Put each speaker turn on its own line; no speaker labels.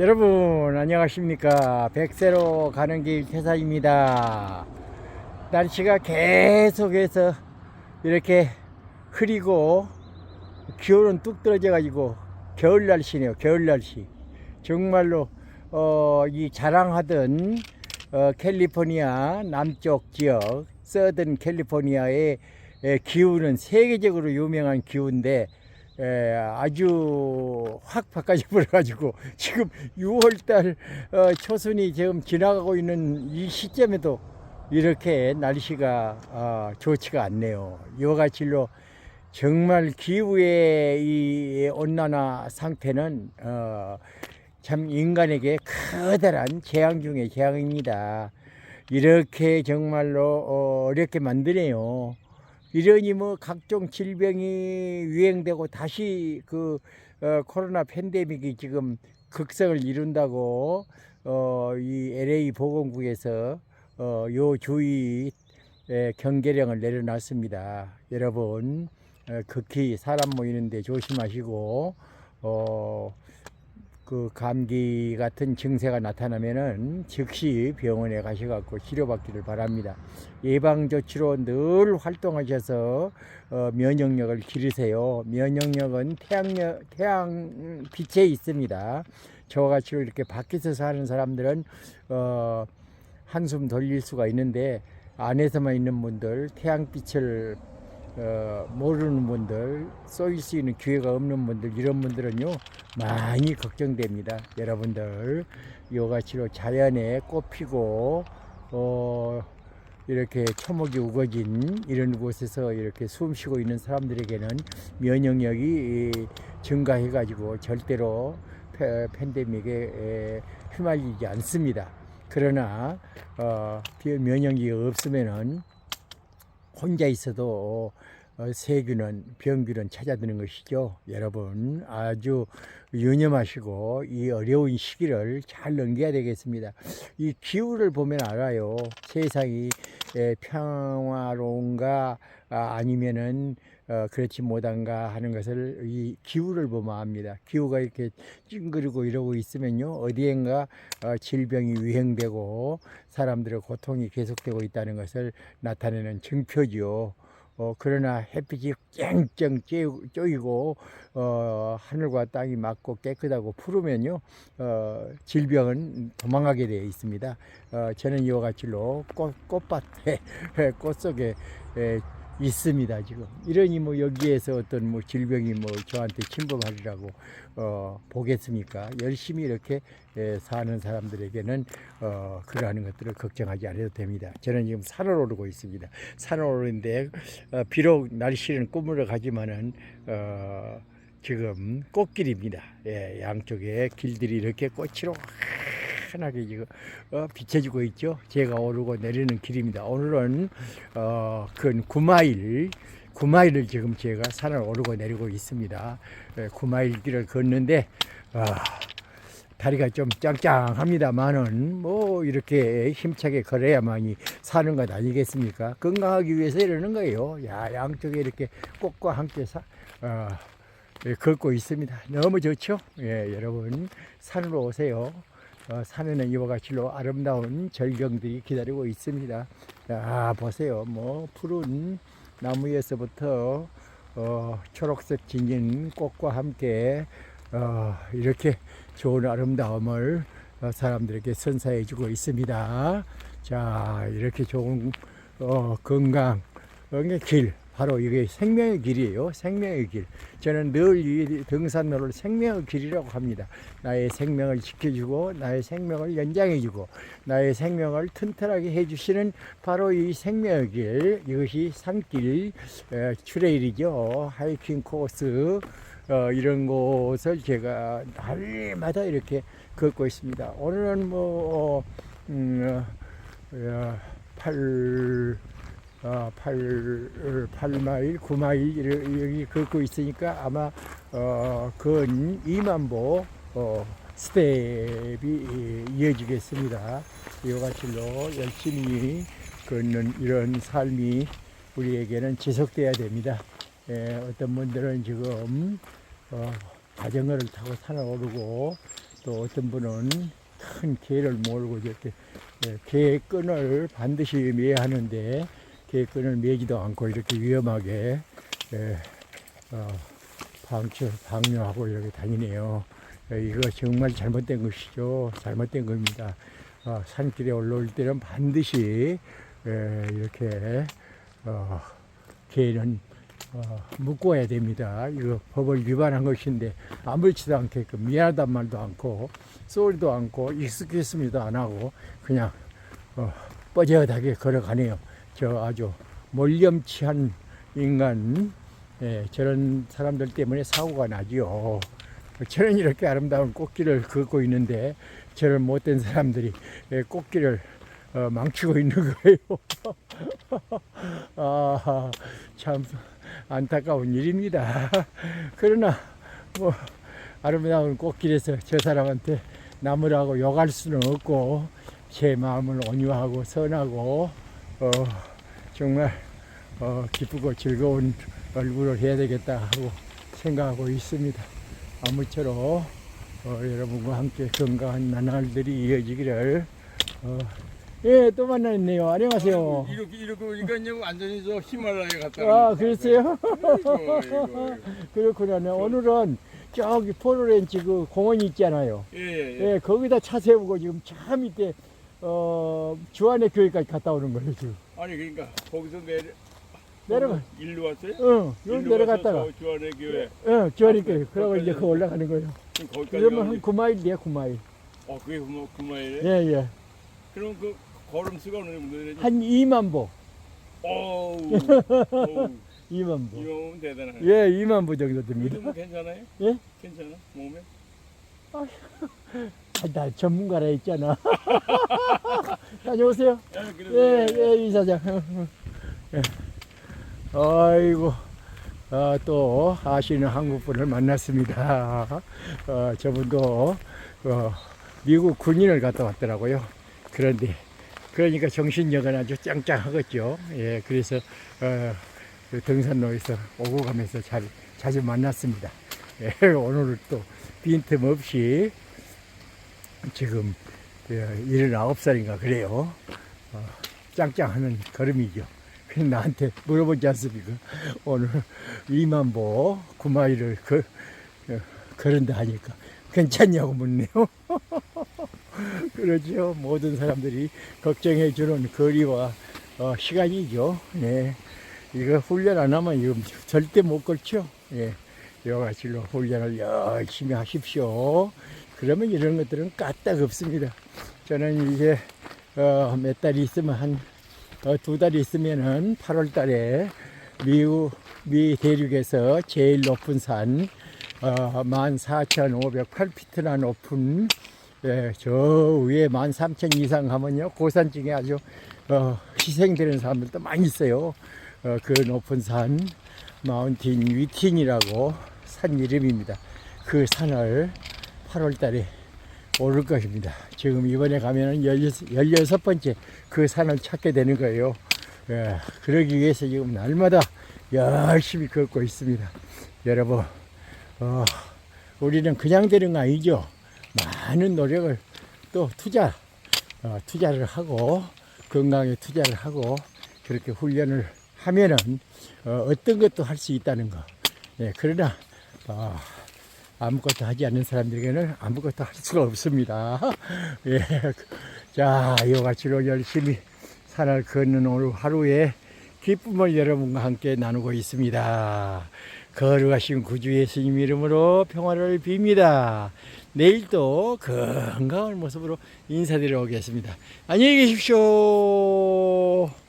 여러분 안녕하십니까? 백세로 가는 길 태사입니다. 날씨가 계속해서 이렇게 흐리고 기온은 뚝 떨어져 가지고 겨울 날씨네요 겨울 날씨. 정말로 어, 이 자랑하던 어, 캘리포니아 남쪽 지역 서든 캘리포니아의 에, 기후는 세계적으로 유명한 기후인데 에, 아주 확 바꿔져 버려가지고 지금 6월달 어, 초순이 지금 지나가고 있는 이 시점에도 이렇게 날씨가 어, 좋지가 않네요. 이와 같이 로 정말 기후의 이 온난화 상태는 어, 참 인간에게 커다란 재앙 중의 재앙입니다. 이렇게 정말로 어, 어렵게 만드네요. 이러니 뭐 각종 질병이 유행되고 다시 그 어, 코로나 팬데믹이 지금 극성을 이룬다고 어, 이 LA 보건국에서 어, 요 주의 에, 경계령을 내려놨습니다. 여러분 어, 극히 사람 모이는데 조심하시고 어, 그 감기 같은 증세가 나타나면은 즉시 병원에 가셔갖고 치료받기를 바랍니다. 예방 조치로 늘 활동하셔서 어, 면역력을 기르세요. 면역력은 태양력, 태양 빛에 있습니다. 저와 같이 이렇게 밖에서 사는 사람들은 어, 한숨 돌릴 수가 있는데 안에서만 있는 분들 태양빛을 어, 모르는 분들 쏘일 수 있는 기회가 없는 분들 이런 분들은요 많이 걱정됩니다. 여러분들 요같이로 자연에 꽃피고 어, 이렇게 초목이 우거진 이런 곳에서 이렇게 숨 쉬고 있는 사람들에게는 면역력이 증가해 가지고 절대로 패- 팬데믹에 에, 휘말리지 않습니다. 그러나 어, 비- 면역력이 없으면은 혼자 있어도 어, 세균은 병균은 찾아드는 것이죠. 여러분 아주 유념하시고 이 어려운 시기를 잘 넘겨야 되겠습니다. 이 기후를 보면 알아요. 세상이 에, 평화로운가 아, 아니면은 어, 그렇지 못한가 하는 것을 이 기후를 보면 압니다. 기후가 이렇게 찡그리고 이러고 있으면요 어디엔가 어, 질병이 유행되고 사람들의 고통이 계속되고 있다는 것을 나타내는 증표지요. 어, 그러나 햇빛이 쨍쨍 쬐- 쪼이고 어, 하늘과 땅이 맑고 깨끗하고 푸르면요 어, 질병은 도망가게 되어 있습니다. 어, 저는 이와 같이로 꽃, 꽃밭에 꽃 속에 에, 있습니다 지금. 이러니 뭐 여기에서 어떤 뭐 질병이 뭐 저한테 침범하리라고 어, 보겠습니까? 열심히 이렇게 에, 사는 사람들에게는 어, 그러한 것들을 걱정하지 않아도 됩니다. 저는 지금 산을 오르고 있습니다. 산을 오르는데 어, 비록 날씨는 꾸물어 가지만은 어, 지금 꽃길입니다. 예, 양쪽에 길들이 이렇게 꽃으로 환하게 지금 어, 비춰지고 있죠. 제가 오르고 내리는 길입니다. 오늘은 어, 근 9마일 9마일을 지금 제가 산을 오르고 내리고 있습니다. 예, 9마일 길을 걷는데 아, 다리가 좀 짱짱합니다만은 뭐 이렇게 힘차게 걸어야만이 사는 것 아니겠습니까? 건강하기 위해서 이러는 거예요. 야 양쪽에 이렇게 꽃과 함께 사, 어, 예, 걷고 있습니다. 너무 좋죠? 예, 여러분 산으로 오세요. 어, 산에는 이와 같이로 아름다운 절경들이 기다리고 있습니다. 야, 보세요. 뭐, 푸른 나무에서부터, 어, 초록색 진진 꽃과 함께, 어, 이렇게 좋은 아름다움을 어, 사람들에게 선사해 주고 있습니다. 자, 이렇게 좋은, 어, 건강, 의 길. 바로 이게 생명의 길이에요. 생명의 길. 저는 늘 이 등산로를 생명의 길이라고 합니다. 나의 생명을 지켜주고 나의 생명을 연장해주고 나의 생명을 튼튼하게 해주시는 바로 이 생명의 길 이것이 산길 에, 트레일이죠 하이킹 코스 어, 이런 곳을 제가 날마다 이렇게 걷고 있습니다 오늘은 뭐 어, 음, 어, 8 어, 8, 8마일, 9마일 여기 걷고 있으니까 아마 어, 근 2만 보 어, 스텝이 이어지겠습니다. 이와 같이로 열심히 걷는 이런 삶이 우리에게는 지속돼야 됩니다. 예, 어떤 분들은 지금 어, 자전거를 타고 산을 오르고 또 어떤 분은 큰 개를 몰고 이렇게 예, 개 끈을 반드시 매야 하는데 개 끈을 매지도 않고 이렇게 위험하게 예, 어, 방치 방류하고 이렇게 다니네요. 예, 이거 정말 잘못된 것이죠. 잘못된 겁니다. 어, 산길에 올라올 때는 반드시 예, 이렇게 어, 개는 어, 묶어야 됩니다. 이거 법을 위반한 것인데 아무렇지도 않게끔 미안하단 말도 않고 쏘리도 않고 익숙했습니다 안 하고 그냥 어, 뻐젓하게 걸어가네요. 저 아주 몰렴치한 인간 예, 저런 사람들 때문에 사고가 나지요. 저는 이렇게 아름다운 꽃길을 걷고 있는데 저런 못된 사람들이 예, 꽃길을 어, 망치고 있는 거예요. 아, 참 안타까운 일입니다. 그러나 뭐 아름다운 꽃길에서 저 사람한테 나무라고 욕할 수는 없고 제 마음을 온유하고 선하고 어, 정말 어, 기쁘고 즐거운 얼굴을 해야 되겠다 하고 생각하고 있습니다. 아무쪼록 어, 여러분과 함께 건강한 나날들이 이어지기를 어, 예, 또 만났네요. 안녕하세요.
이렇게 이렇게 오니까 완전히 저 히말라야 갔다.
아, 그랬어요? 그렇구나. 네, 오늘은 저기 포로렌치 그 공원이 있잖아요.
예, 예.
예, 거기다 차 세우고 지금 차 밑에 어, 주안의 교회까지 갔다 오는 거예요, 지금.
아니 그러니까 거기서 내려
내려가.
일로 왔어요?
응, 여기
일로
내려갔다가.
와서 저 주안의 교회.
응, 주안의 교회.
아,
그러고 이제
거기까지
그 올라가는 거예요.
거기까지
그러면 한 9마일이에요, 9마일.
어 그게 그만 그만이래.
예, 예.
그럼 그 걸음 수가 어느 정도 되지?
한 2만 보.
어우. 어우.
2만 보.
이거면 대단하네.
예, 2만 보 정도 됩니다.
요즘은 괜찮아요?
예?
괜찮아? 몸에?
아, 나 전문가라 했잖아. 다녀오세요.
아,
예,
그래.
예, 이사장. 예. 아이고, 아, 또 아시는 한국분을 만났습니다. 어, 저분도 어, 미국 군인을 갔다 왔더라고요. 그런데 그러니까 정신력은 아주 짱짱하겠죠. 예, 그래서 어, 그 등산로에서 오고 가면서 잘 자주 만났습니다. 예, 오늘은 또 빈틈없이 지금 예, 79살인가 그래요. 어, 짱짱하는 걸음이죠. 나한테 물어보지 않습니까? 오늘 2만 보 9마일을 걸, 어, 걸은다 하니까 괜찮냐고 묻네요. 그러죠. 모든 사람들이 걱정해 주는 거리와 어, 시간이죠. 네. 이거 훈련 안 하면 이거 절대 못 걸죠. 예. 여가실로 훈련을 열심히 하십시오. 그러면 이런 것들은 까딱 없습니다. 저는 이제 어, 몇 달이 있으면 한 어, 두달 있으면은 8월 달에 미국 미 대륙에서 제일 높은 산 어, 14,508피트나 높은 예, 저 위에 13,000 이상 하면요 고산 중에 아주 어, 희생되는 사람들도 많이 있어요. 어, 그 높은 산 마운틴 위틴이라고 산 이름입니다. 그 산을 8월 달에 오를 것입니다. 지금 이번에 가면은 16, 번째 그 산을 찾게 되는 거예요. 예, 그러기 위해서 지금 날마다 열심히 걷고 있습니다. 여러분, 어, 우리는 그냥 되는 거 아니죠. 많은 노력을 또 투자, 어, 투자를 하고, 건강에 투자를 하고, 그렇게 훈련을 하면은, 어, 떤 것도 할 수 있다는 거. 예, 그러나, 어, 아무것도 하지 않는 사람들에게는 아무것도 할 수가 없습니다. 예. 자, 이와 같이로 열심히 산을 걷는 오늘 하루에 기쁨을 여러분과 함께 나누고 있습니다. 거룩하신 구주 예수님 이름으로 평화를 빕니다. 내일 또 건강한 모습으로 인사드려 오겠습니다. 안녕히 계십시오.